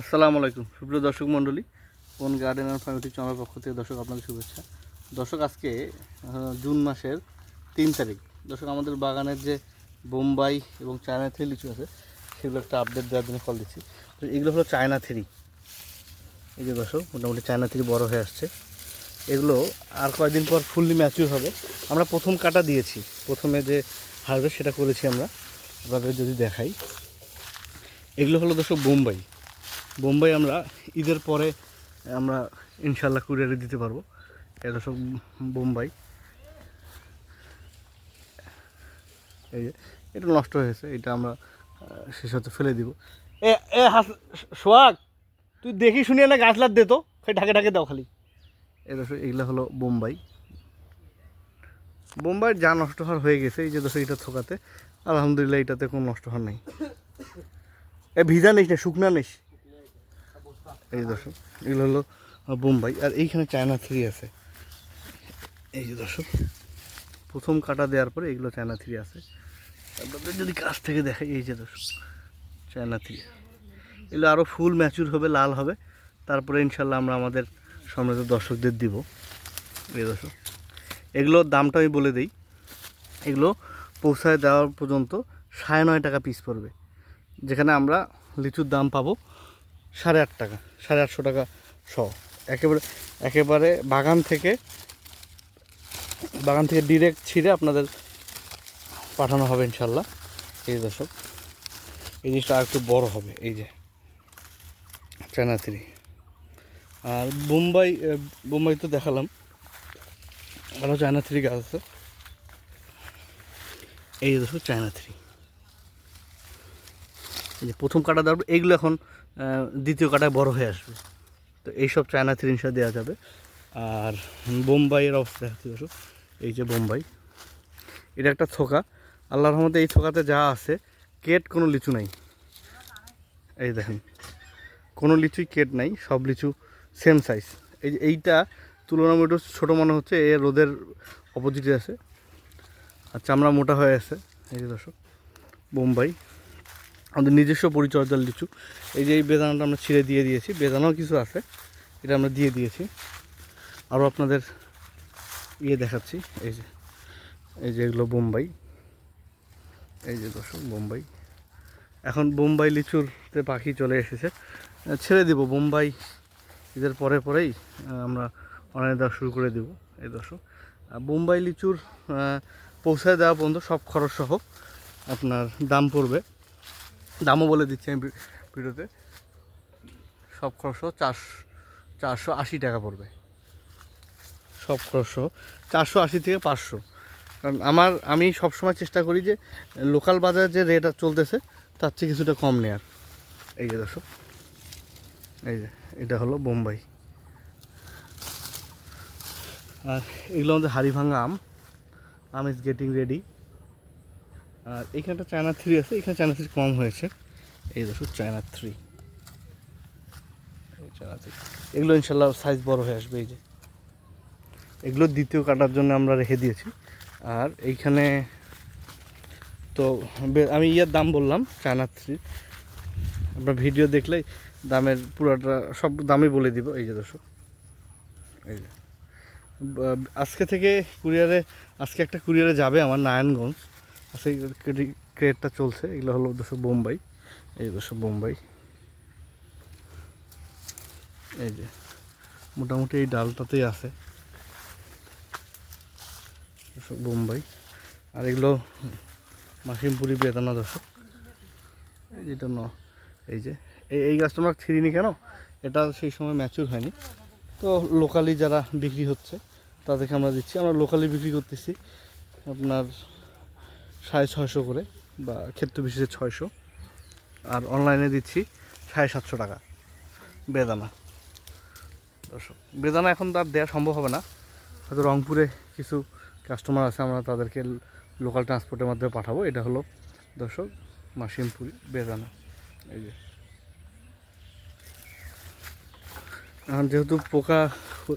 আসসালামু আলাইকুম, সুপ্রিয় দর্শক মণ্ডলী, কোন গার্ডেন অ্যান্ড ফ্যামিলি চ্যানেল পক্ষ থেকে দর্শক আপনাদের শুভেচ্ছা। দর্শক, আজকে জুন মাসের তিন তারিখ। দর্শক, আমাদের বাগানের যে বোম্বাই এবং চায়না থ্রি লিচু আছে, সেগুলো একটা আপডেট দেওয়ার জন্য কল দিচ্ছি। তো এগুলো হলো চায়না থ্রি। এই যে দর্শক, মোটামুটি চায়না থ্রি বড় হয়ে আসছে। এগুলো আর কয়েকদিন পর ফুললি ম্যাচিউর হবে। আমরা প্রথম কাটা দিয়েছি। প্রথমে যে হারভেস্ট সেটা করেছি আমরা। আপনাদের যদি দেখাই। এগুলো হলো দর্শক বোম্বাই। বোম্বাই আমরা ঈদের পরে আমরা ইনশাল্লাহ কুরিয়ারে দিতে পারব। এটা সব বোম্বাই। এই যে, এটা নষ্ট হয়েছে, এটা আমরা শেষ হতে ফেলে দিব। এ এ হাস, সোহাগ, তুই দেখি শুনিয়ে না গাছ লাগ দে তো, খালি ঢাকে ঢাকে দাও খালি। এই দোষ এগুলো হলো বোম্বাই। বোম্বাই যা নষ্ট হওয়ার হয়ে গেছে, এই যে দোষ এটা থোকাতে আলহামদুলিল্লাহ, এটাতে কোনো নষ্ট হওয়ার নেই। এ ভিজা নিস না শুকনা নিস এই দর্শক, এগুলো হলো বোম্বাই। আর এইখানে চায়না থ্রি আছে। এই যে দর্শক, প্রথম কাটা দেওয়ার পরে এগুলো চায়না থ্রি আছে। আপনাদের যদি কাছ থেকে দেখে এই যে দর্শক, চায়না থ্রি। এগুলো আরও ফুল ম্যাচুর হবে, লাল হবে। তারপরে ইনশাল্লাহ আমরা আমাদের সম্মানিত দর্শকদের দিব। এই দর্শক, এগুলোর দামটা আমি বলে দিই। এগুলো পৌঁছায় দেওয়ার পর্যন্ত সাড়ে নয় টাকা পিস পড়বে। যেখানে আমরা লিচুর দাম পাবো সাড়ে আট টাকা, সাড়ে আটশো টাকা শ একেবারে একেবারে বাগান থেকে বাগান থেকে ডিরেক্ট ছিঁড়ে আপনাদের পাঠানো হবে ইনশাল্লাহ। এই দর্শক, এই জিনিসটা আর একটু বড় হবে, এই যে চায়না থ্রি। আর বোম্বাই বোম্বাই তো দেখালাম। আরও চায়না থ্রি গাছ আছে। এই দর্শক চায়না থ্রি। এই যে প্রথম কাটা দেওয়ার এইগুলো এখন দ্বিতীয় কাটায় বড় হয়ে আসবে। তো এইসব চায়না থ্রি ইনশা দেওয়া যাবে। আর বোম্বাইয়ের অবস্থা দেখাচ্ছি দর্শক এই যে বোম্বাই। এটা একটা থোকা। আল্লাহর রহমতে এই থোকাতে যা আছে, কেট কোনো লিচু নাই। এই দেখেন, কোনো লিচুই কেট নাই, সব লিচু সেম সাইজ। এই যে এইটা তুলনামূলক একটু ছোটো মনে হচ্ছে, এ রোদের অপোজিটে আছে। আর চামড়া মোটা হয়ে আছে। এই যে দর্শক, বোম্বাই। আমাদের নিজস্ব পরিচর্যার লিচু। এই যে এই বেদানাটা আমরা ছিঁড়ে দিয়ে দিয়েছি, বেদানাও কিছু আছে, এটা আমরা দিয়ে দিয়েছি। আরও আপনাদের ইয়ে দেখাচ্ছি, এই যে এই যে এগুলো বোম্বাই। এই যে দর্শক, বোম্বাই। এখন বোম্বাই লিচুরতে পাখি চলে এসেছে। ছেড়ে দিব বোম্বাই, ঈদের পরে পরেই আমরা অনলাইনে দেওয়া শুরু করে দেব, এই দর্শক। আর বোম্বাই লিচুর পৌঁছায় দেওয়া পর্যন্ত সব খরচ সহ আপনার দাম পড়বে। দামও বলে দিচ্ছি আমি ভিডিওতে। সব খরচ চারশো চারশো আশি টাকা পড়বে। সব খরচ চারশো আশি থেকে পাঁচশো। কারণ আমার, আমি সবসময় চেষ্টা করি যে লোকাল বাজারে যে রেট চলতেছে, তার চেয়ে কিছুটা কম নেয়ার। এই যে দর্শক, এই যে, এটা হলো বোম্বাই। আর এগুলো আমাদের হাড়ি ভাঙা আম। আম ইজ গেটিং রেডি আর এইখানটা চায়না থ্রি আছে, এখানে চায়না থ্রি কম হয়েছে। এই দেখো চায়না থ্রি চায়না থ্রি এগুলো ইনশাল্লাহ সাইজ বড় হয়ে আসবে, এই যে। এগুলো দ্বিতীয় কাটার জন্য আমরা রেখে দিয়েছি। আর এইখানে তো আমি ইয়ার দাম বললাম চায়না থ্রি আমরা ভিডিও দেখলেই দামের পুরোটা সব দামই বলে দিব, এই যে দর্শক এই যে। আজকে থেকে কুরিয়ারে আজকে একটা কুরিয়ারে যাবে আমার নারায়ণগঞ্জ। আজকে ক্রেটটা চলছে, এগুলো হলো দর্শক বোম্বাই। এই দর্শক বোম্বাই। এই যে, মোটামুটি এই ডালটাতেই আছে। বোম্বাই। আর এগুলো মাসিমপুরি বেদানা দর্শক। যেটা ন, এই যে, এই এই গাছটা আমরা ছিঁড়িনি কেন? এটা সেই সময় ম্যাচুর হয়নি। তো লোকালি যারা বিক্রি হচ্ছে, তাদেরকে আমরা দিচ্ছি। আমরা লোকালি বিক্রি করতেছি। আপনার সাড়ে ছয়শো করে বা ক্ষেত্র বিশেষে ছয়শো। আর অনলাইনে দিচ্ছি সাড়ে সাতশো টাকা। বেদানা। দর্শক, বেদানা এখন তার দেওয়া সম্ভব হবে না। হয়তো রংপুরে কিছু কাস্টমার আছে, আমরা তাদেরকে লোকাল ট্রান্সপোর্টের মাধ্যমে পাঠাবো। এটা হলো দর্শক, মাসিমপুরি বেদানা। এই যে। এখন যেহেতু পোকা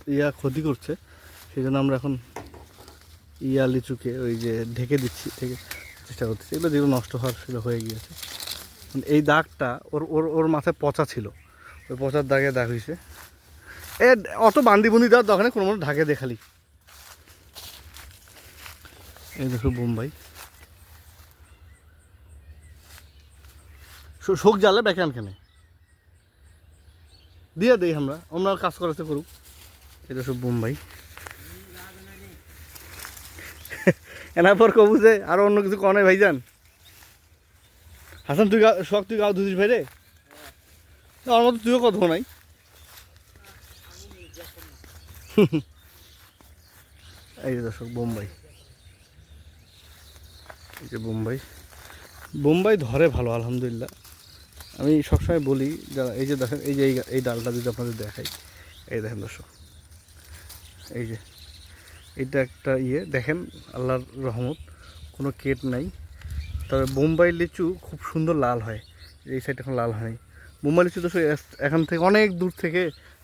ইয়া ক্ষতি করছে, সেই জন্য আমরা এখন ইয়া লিচুকে ওই যে ঢেকে দিচ্ছি, ঢেকে চেষ্টা করতেছি। এগুলো যেগুলো নষ্ট হওয়ার সেগুলো হয়ে গিয়েছে। এই দাগটা ওর ওর ওর মাথায় পচা ছিল। ওই পচার দাগে দাগ হয়েছে এ, অত বান্দি বুন্দি দেওয়ার দোকানে কোনো মতো ঢাকে দেখালি এই দেখো বোম্বাই। শোক জালে ব্যাকে আনখানে দিয়ে দেই আমরা। আমরা কাজ করাতে করুক। এটা সব বোম্বাই। এনার পর কবু যে আরও অন্য কিছু কনে ভাইজান। হাসান তুই গা শখ তুই গাও ধুতিস ভাই রে আমার মতো তুইও কথা নাই। এই যে দর্শক বোম্বাই। এই যে বোম্বাই। বোম্বাই ধরে ভালো আলহামদুলিল্লাহ। আমি সবসময় বলি যারা এই যে দেখেন এই যে এই এই ডালটা যদি আপনাদের দেখাই এই দেখেন দর্শক। এই যে এটা একটা ইয়ে। দেখেন, আল্লাহর রহমত, কোনো কেট নাই। তবে বোম্বাই লিচু খুব সুন্দর লাল হয়। এই সাইড এখন লাল হয়নি। বোম্বাই লিচু তো এখান থেকে অনেক দূর থেকে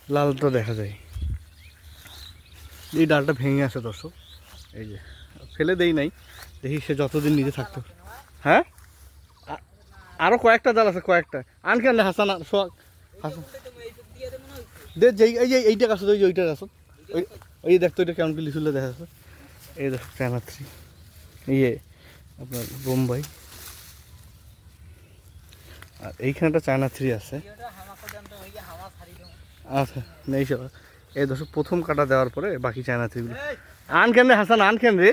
লালটা দেখা যায়। এই ডালটা ভেঙে আসে দর্শক। এই যে, ফেলে দেই নাই। দেখি সে যতদিন নিজে থাকতো। হ্যাঁ? আরও কয়েকটা ডাল আছে, কয়েকটা। আন কেন হাসান হাসান দে যেই এই যে এইটা গাছ ওই ওইটা গাছ ওই ওই দেখতো ওইটা কেমন কি লিচুলে দেখা যাচ্ছে। এই দেখো চানাত্রি ইয়ে আপনার বোম্বাই। আর এইখানেটা চায়না থ্রি আছে। আচ্ছা নেই সব। এই দশ প্রথম কাটা দেওয়ার পরে বাকি চায়না থ্রিগুলো। আন কেন রে হাসান আন কেন রে?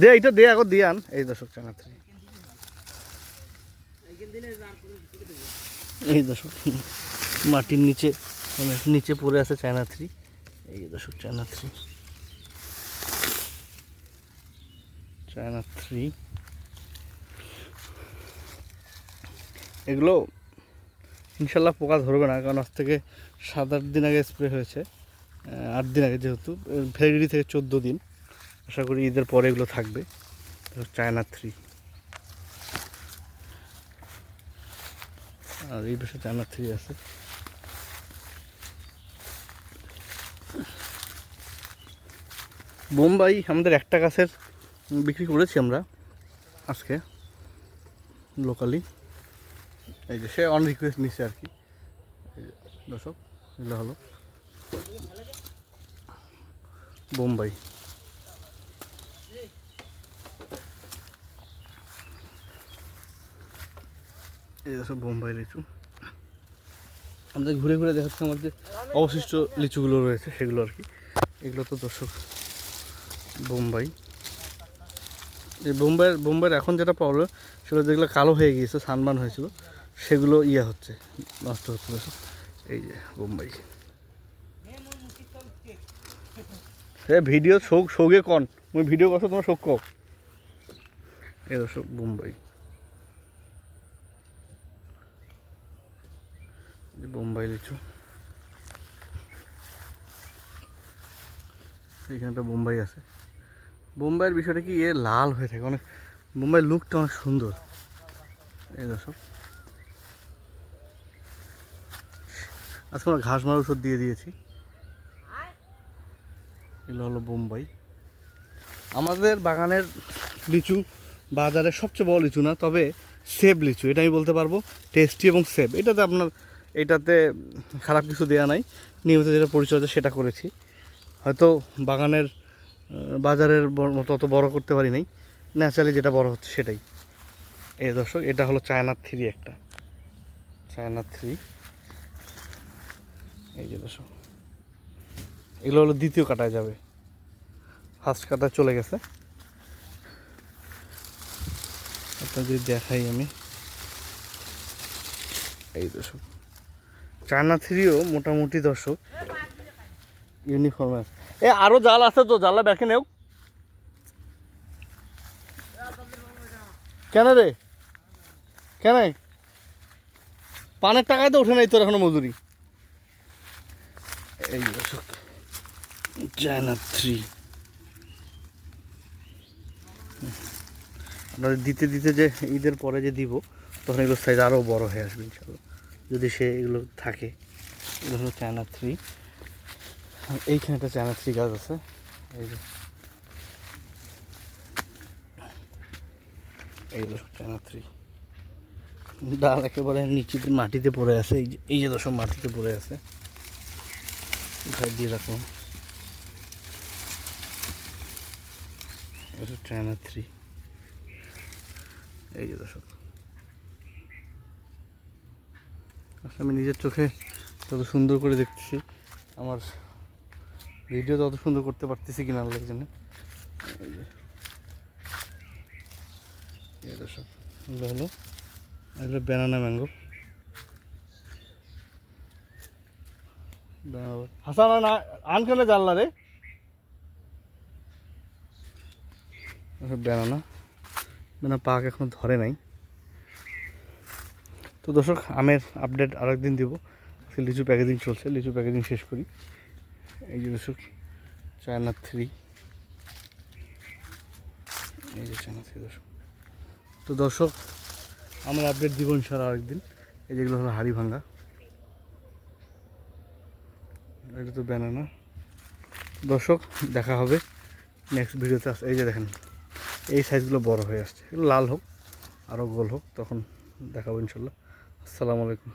দে এইটা দে আগত দিয়ে আন। এই দশক চায়না থ্রি। এই দশক মাটির নিচে নিচে পড়ে আছে চায়না থ্রি। এই দশক চায়না থ্রি চায়না থ্রি এগুলো ইনশাল্লাহ পোকা ধরবে না, কারণ আজ থেকে সাত আট দিন আগে স্প্রে হয়েছে আট দিন আগে যেহেতু ফেব্রুয়ারি থেকে চোদ্দ দিন। আশা করি ঈদের পরে এগুলো থাকবে। চায়না থ্রি আর এই পাশে চায়না থ্রি আছে। বোম্বাই আমাদের একটা গাছের বিক্রি করেছি আমরা আজকে লোকালি এই যে সে অন রিকোয়েস্ট নিচ্ছে আর কি। দর্শক, এগুলো হলো বোম্বাই। এই সব বোম্বাই লিচু। আমাদের ঘুরে ঘুরে দেখাচ্ছে আমাদের অবশিষ্ট লিচুগুলো রয়েছে, সেগুলো আর কি। এগুলো তো দর্শক বোম্বাই। এই বোম্বাইয়ের বোম্বাইয়ের এখন যেটা প্রবলেম সেগুলো যেগুলো কালো হয়ে গিয়েছে, সানবান হয়েছিল, সেগুলো ইয়ে হচ্ছে, নষ্ট হচ্ছে দর্শক এই যে বোম্বাই। সে ভিডিও শোক শোকে কন। মুই ভিডিও কথা তোমার শোক কক এই দর্শক, বোম্বাই। বোম্বাই লিচু। এখানে এইখানটা বোম্বাই আছে। বোম্বাইয়ের বিষয়টা কি? এ লাল হয়ে থাকে। অনেক বোম্বাইয়ের লুকটা অনেক সুন্দর। এই দর্শক। আজকে আমরা ঘাস মারা ওষুধ দিয়ে দিয়েছি। এগুলো হলো বোম্বাই। আমাদের বাগানের লিচু বাজারে সবচেয়ে বড় লিচু না, তবে সেব লিচু। এটা আমি বলতে পারব, টেস্টি এবং সেব। এটাতে আপনার, এটাতে খারাপ কিছু দেওয়া নাই। নিয়মিত যেটা পরিচর্যা সেটা করেছি। হয়তো বাগানের বাজারের অত বড় করতে পারি নাই। ন্যাচারালি যেটা বড় হচ্ছে সেটাই। এই দর্শক, এটা হলো চায়না থ্রি একটা। China three. এই যে দর্শক। এগুলো হলো দ্বিতীয় কাটায় যাবে। ফার্স্ট কাটায় চলে গেছে। আপনাদের দেখাই আমি। এই দর্শক। চায়না থ্রিও মোটামুটি দর্শক ইউনিফর্ম আছে এ, আরও জাল আছে তো জালা ব্যাকে নেও। কেন রে? কেন? পানের টাকায় তো ওঠে নাই তোর এখনও মজুরি। এই থ্রি আপনাদের দিতে দিতে যে ঈদের পরে যে দিব, তখন এগুলো সাইজ আরও বড় হয়ে আসবে ইনশাল্লাহ যদি সে এগুলো থাকে, এগুলো হলো চায়না থ্রি এইখানে একটা চায়না থ্রি গাছ আছে। এই যে। সব চায়না থ্রি। ডাল একেবারে নিচে মাটিতে পড়ে আছে, এই যে এই যে দশম মাটিতে পড়ে আছে। ঘর দিয়ে রাখলাম থ্রি। এই যে দর্শক আসলে আমি নিজের চোখে তত সুন্দর করে দেখতেছি, আমার ভিডিও তত সুন্দর করতে পারতেছি কিনা আল্লাহর জন্য। এগুলো হলো, এগুলো ব্যানানা ম্যাঙ্গো হাসান আনখানে জানলা রে। ব্যানানা ব্যানানা পাক এখন ধরে নাই। তো দর্শক, আমের আপডেট আরেকদিন দেবো। লিচু প্যাকেজিং চলছে, লিচু প্যাকেজিং শেষ করি। এই যে দর্শক চায়না থ্রি এই যে চায়না থ্রি দর্শক। তো দর্শক, আমার আপডেট দিব ইনশাল্লাহ আরেকদিন। এই যেগুলো হলো হাড়ি ভাঙ্গা এটা তো ব্যানানা দর্শক, দেখা হবে নেক্সট ভিডিওতে। আস এই যে দেখেন, এই সাইজগুলো বড় হয়ে আসছে। লাল হোক আরও গোল হোক, তখন দেখাবো ইনশাল্লাহ আসসালামু আলাইকুম।